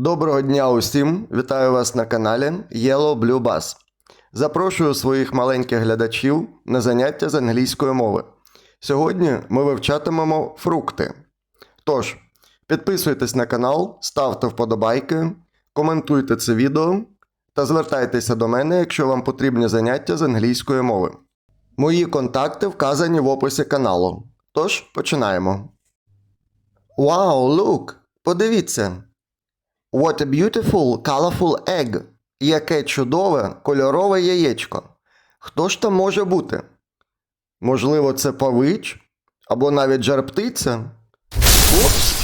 Доброго дня усім! Вітаю вас на каналі Yellow Blue Bass. Запрошую своїх маленьких глядачів на заняття з англійської мови. Сьогодні ми вивчатимемо фрукти. Тож, підписуйтесь на канал, ставте вподобайки, коментуйте це відео та звертайтеся до мене, якщо вам потрібні заняття з англійської мови. Мої контакти вказані в описі каналу. Тож, починаємо. Вау, look! Подивіться! What a beautiful, colorful egg. Яке чудове кольорове яєчко. Хто ж там може бути? Можливо, це павич або навіть жар-птиця? Упс.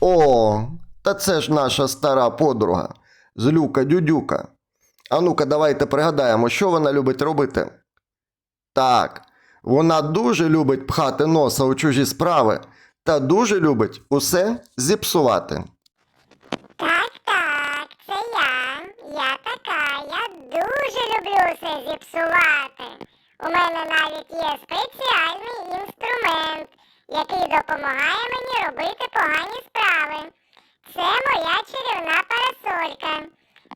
О, та це ж наша стара подруга, злюка дюдюка. А ну-ка, давайте пригадаємо, що вона любить робити. Так, вона дуже любить пхати носа у чужі справи та дуже любить усе зіпсувати. Все зіпсувати. У мене навіть є спеціальний інструмент, який допомагає мені робити погані справи. Це моя чарівна парасолька.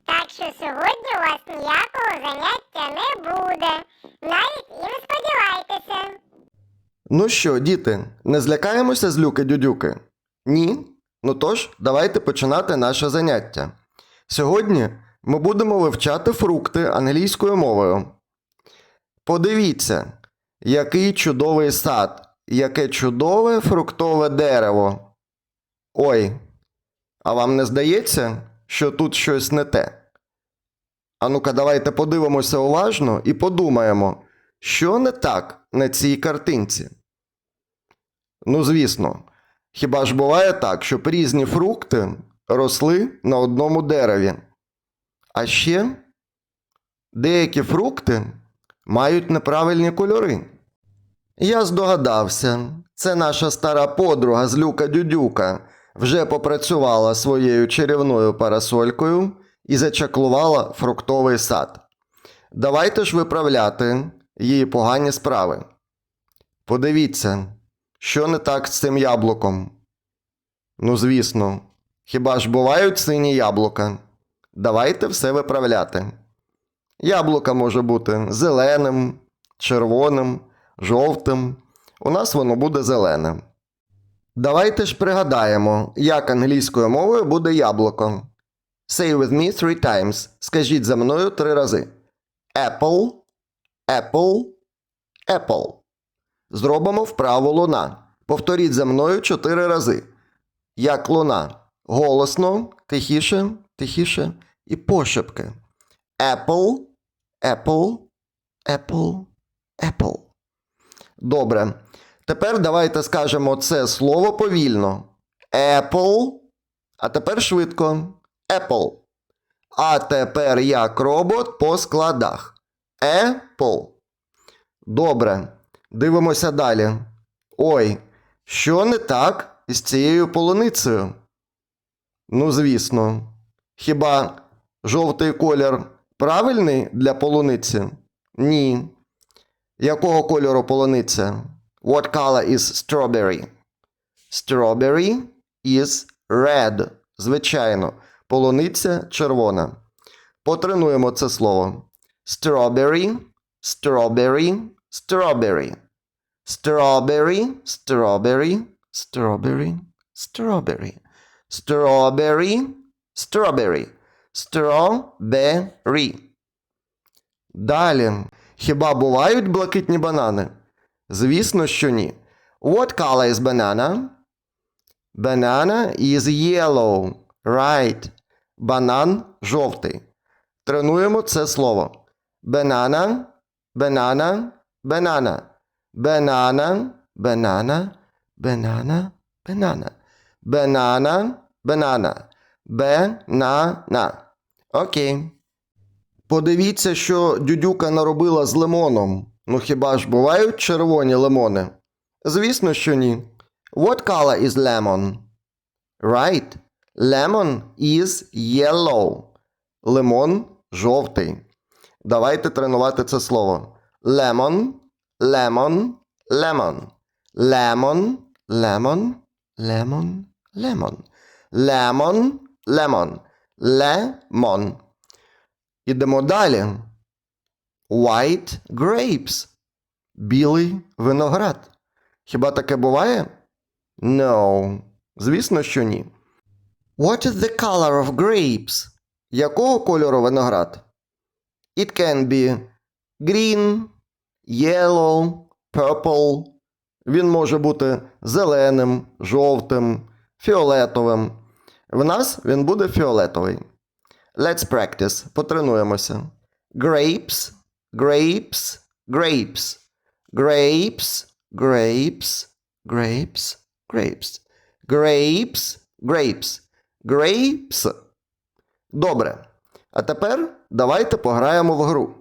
Так що сьогодні у вас ніякого заняття не буде. Навіть і не сподівайтеся. Ну що, діти, не злякаємося з люки дюдюки? Ні? Ну тож, давайте починати наше заняття. Сьогодні ми будемо вивчати фрукти англійською мовою. Подивіться, який чудовий сад, яке чудове фруктове дерево. Ой, а вам не здається, що тут щось не те? А ну-ка, давайте подивимося уважно і подумаємо, що не так на цій картинці. Ну, звісно, хіба ж буває так, щоб різні фрукти росли на одному дереві? А ще деякі фрукти мають неправильні кольори. Я здогадався, це наша стара подруга з люка Дюдюка вже попрацювала своєю чарівною парасолькою і зачаклувала фруктовий сад. Давайте ж виправляти її погані справи. Подивіться, що не так з цим яблуком? Ну, звісно, хіба ж бувають сині яблука? Давайте все виправляти. Яблука може бути зеленим, червоним, жовтим. У нас воно буде зелене. Давайте ж пригадаємо, як англійською мовою буде яблуко. Say with me three times. Скажіть за мною три рази. Apple, apple, apple. Зробимо вправу луна. Повторіть за мною чотири рази. Як луна. Голосно, тихіше, тихіше і пошепки. Apple, apple, apple, apple. Добре. Тепер давайте скажемо це слово повільно. Apple. А тепер швидко. Apple. А тепер як робот по складах. Apple. Добре. Дивимося далі. Ой, що не так із цією полуницею? Ну, звісно. Хіба жовтий колір правильний для полуниці? Ні. Якого кольору полуниця? What color is strawberry? Strawberry is red. Звичайно, полуниця червона. Потренуємо це слово. Strawberry, strawberry, strawberry. Strawberry, strawberry, strawberry, strawberry. Strawberry, strawberry. Strawberry. Далі. Хіба бувають блакитні банани? Звісно, що ні. What color is banana? Banana is yellow. Right. Банан жовтий. Тренуємо це слово. Banana, banana, banana. Banana, banana, banana, banana. Banana, banana. Banana. Окей. Подивіться, що дюдюка наробила з лимоном. Ну хіба ж бувають червоні лимони? Звісно, що ні. What color is lemon? Right. Lemon is yellow. Лимон жовтий. Давайте тренувати це слово. Lemon, lemon, lemon. Lemon, lemon, lemon, lemon. Lemon, lemon. Lemon. Ідемо далі. White grapes. Білий виноград. Хіба таке буває? No. Звісно, що ні. What is the color of grapes? Якого кольору виноград? It can be green, yellow, purple. Він може бути зеленим, жовтим, фіолетовим. В нас він буде фіолетовий. Let's practice. Потренуємося. Grapes, grapes, grapes. Grapes, grapes, grapes, grapes. Grapes, grapes. Grapes. Добре. А тепер давайте пограємо в гру.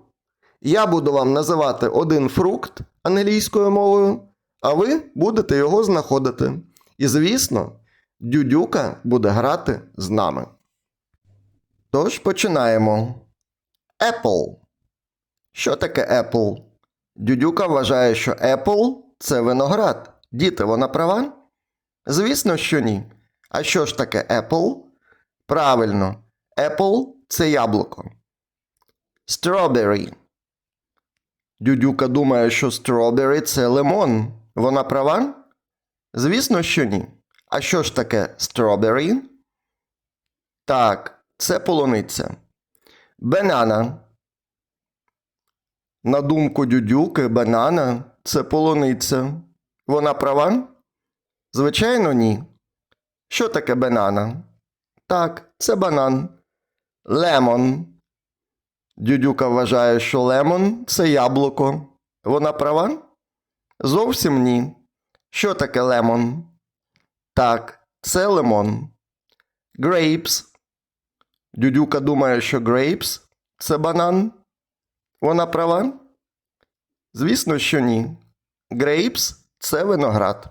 Я буду вам називати один фрукт англійською мовою, а ви будете його знаходити. І, звісно, дюдюка буде грати з нами. Тож починаємо. Apple. Що таке Apple? Дюдюка вважає, що Apple це виноград. Діти, вона права? Звісно, що ні. А що ж таке Apple? Правильно, Apple це яблуко. Strawberry. Дюдюка думає, що strawberry – це лимон. Вона права? Звісно, що ні. А що ж таке strawberry? Так, це полуниця. Банана. На думку дюдюки, банана це полуниця. Вона права? Звичайно, ні. Що таке банана? Так, це банан. Лемон. Дюдюка вважає, що лемон це яблуко. Вона права? Зовсім ні. Що таке лемон? Так, це лимон. Grapes. Дюдюка думає, що grapes – це банан. Вона права? Звісно, що ні. Grapes – це виноград.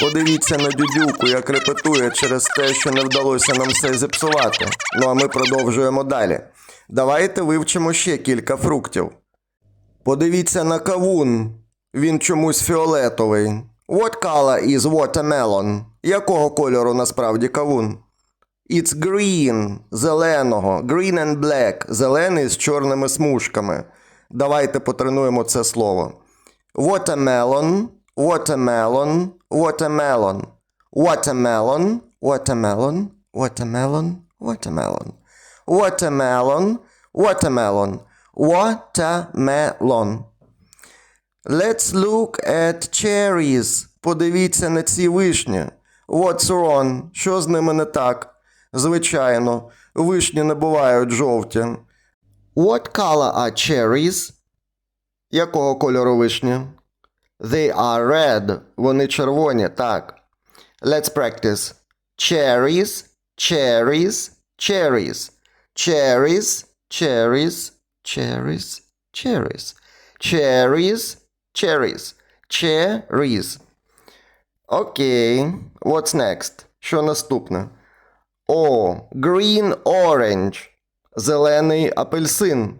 Подивіться на дюдюку, як репетує через те, що не вдалося нам все зіпсувати. Ну а ми продовжуємо далі. Давайте вивчимо ще кілька фруктів. Подивіться на кавун. Він чомусь фіолетовий. What color is watermelon? Якого кольору насправді кавун? It's green, зеленого. Green and black, зелений з чорними смужками. Давайте потренуємо це слово. Watermelon, watermelon, watermelon. Watermelon, watermelon, watermelon, watermelon. Watermelon, watermelon, watermelon. Let's look at cherries. Подивіться на ці вишні. What's wrong? Що з ними не так? Звичайно, вишні не бувають жовті. What color are cherries? Якого кольору вишні? They are red. Вони червоні, так. Let's practice. Cherries, cherries, cherries. Cherries, cherries, cherries, cherries. Cherries, cherries. Cherries. Окей. What's next? Що наступне? О, green orange. Зелений апельсин.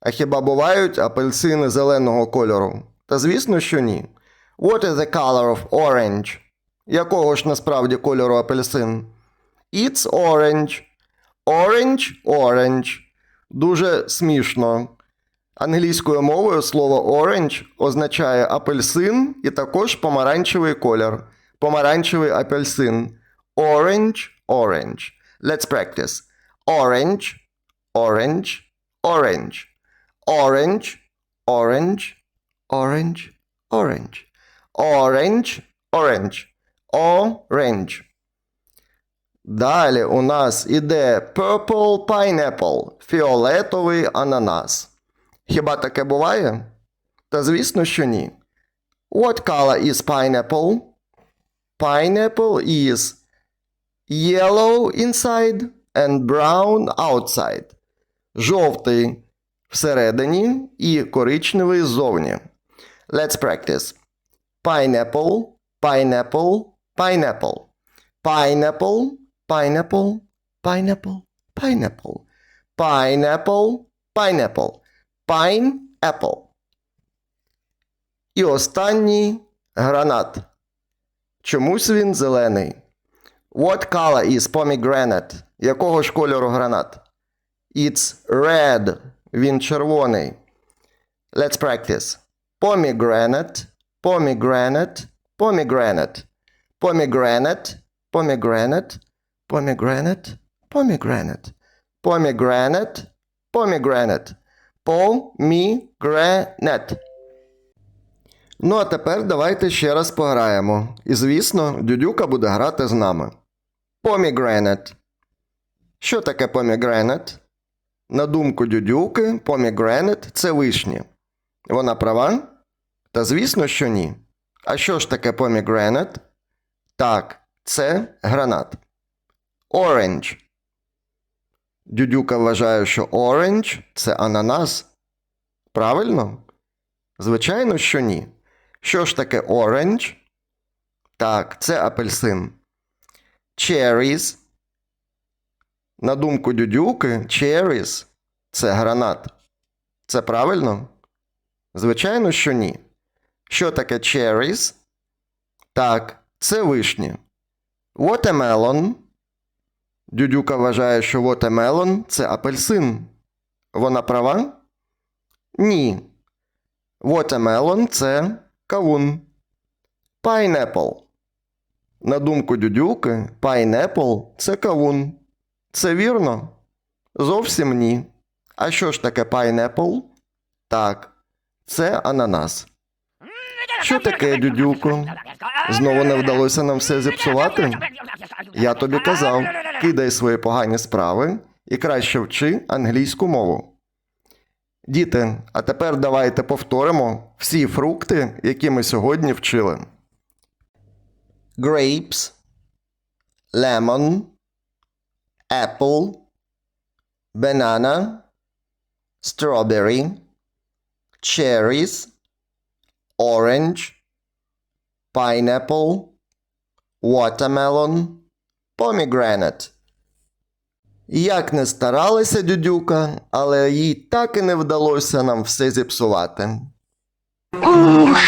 А хіба бувають апельсини зеленого кольору? Та звісно, що ні. What is the color of orange? Якого ж насправді кольору апельсин? It's orange. Orange, orange. Дуже смішно. Англійською мовою слово orange означає апельсин і також помаранчевий колір. Помаранчевий апельсин. Orange, orange. Let's practice. Orange, orange, orange. Orange, orange, orange, orange. Orange, orange. Orange. Далі у нас іде purple pineapple, фіолетовий ананас. Хіба таке буває? Та звісно, що ні. What color is pineapple? Pineapple is yellow inside and brown outside. Жовтий всередині і коричневий ззовні. Let's practice. Pineapple, pineapple, pineapple. Pineapple, pineapple, pineapple, pineapple. Pineapple, pineapple. Pineapple. І останній гранат. Чомусь він зелений. What color is pomegranate? Якого ж кольору гранат? It's red. Він червоний. Let's practice. Pomegranate, pomegranate, pomegranate. Pomegranate, pomegranate, pomegranate, pomegranate. Pomegranate, pomegranate. Pomegranate. Ну, а тепер давайте ще раз пограємо. І, звісно, дюдюка буде грати з нами. Pomegranate. Що таке pomegranate? На думку дюдюки, pomegranate – це вишні. Вона права? Та звісно, що ні. А що ж таке pomegranate? Так, це гранат. Orange. Дюдюка вважає, що orange – це ананас. Правильно? Звичайно, що ні. Що ж таке orange? Так, це апельсин. Cherries. На думку дюдюки, cherries – це гранат. Це правильно? Звичайно, що ні. Що таке cherries? Так, це вишні. Watermelon. Дюдюка вважає, що watermelon – це апельсин. Вона права? Ні. Watermelon – це кавун. Pineapple. На думку дюдюки, pineapple – це кавун. Це вірно? Зовсім ні. А що ж таке pineapple? Так, це ананас. Що таке, дюдюко? Знову не вдалося нам все зіпсувати? Я тобі казав, кидай свої погані справи і краще вчи англійську мову. Діти, а тепер давайте повторимо всі фрукти, які ми сьогодні вчили. Grapes, lemon, apple, banana, strawberry, cherries, orange, pineapple, watermelon, pomegranate. Як не старалася дюдюка, але їй так і не вдалося нам все зіпсувати. Ух,